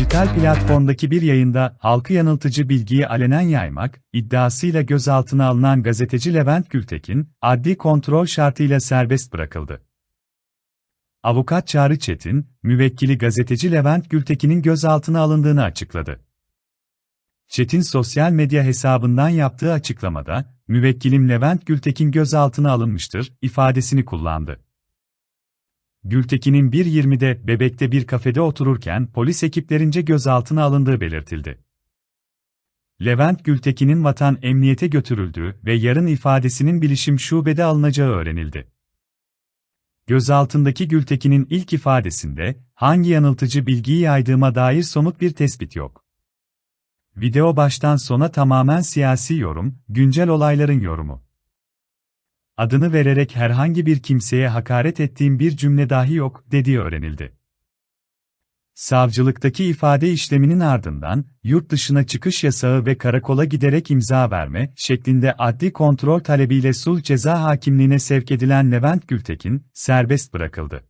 Dijital platformdaki bir yayında halkı yanıltıcı bilgiyi alenen yaymak iddiasıyla gözaltına alınan gazeteci Levent Gültekin, adli kontrol şartıyla serbest bırakıldı. Avukat Çağrı Çetin, müvekkili gazeteci Levent Gültekin'in gözaltına alındığını açıkladı. Çetin sosyal medya hesabından yaptığı açıklamada, müvekkilim Levent Gültekin gözaltına alınmıştır, ifadesini kullandı. Gültekin'in 1.20'de Bebek'te bir kafede otururken polis ekiplerince gözaltına alındığı belirtildi. Levent Gültekin'in vatan emniyete götürüldüğü ve yarın ifadesinin bilişim şubede alınacağı öğrenildi. Gözaltındaki Gültekin'in ilk ifadesinde hangi yanıltıcı bilgiyi yaydığıma dair somut bir tespit yok. Video baştan sona tamamen siyasi yorum, güncel olayların yorumu. Adını vererek herhangi bir kimseye hakaret ettiğim bir cümle dahi yok, dediği öğrenildi. Savcılıktaki ifade işleminin ardından, yurt dışına çıkış yasağı ve karakola giderek imza verme şeklinde adli kontrol talebiyle sulh ceza hakimliğine sevk edilen Levent Gültekin, serbest bırakıldı.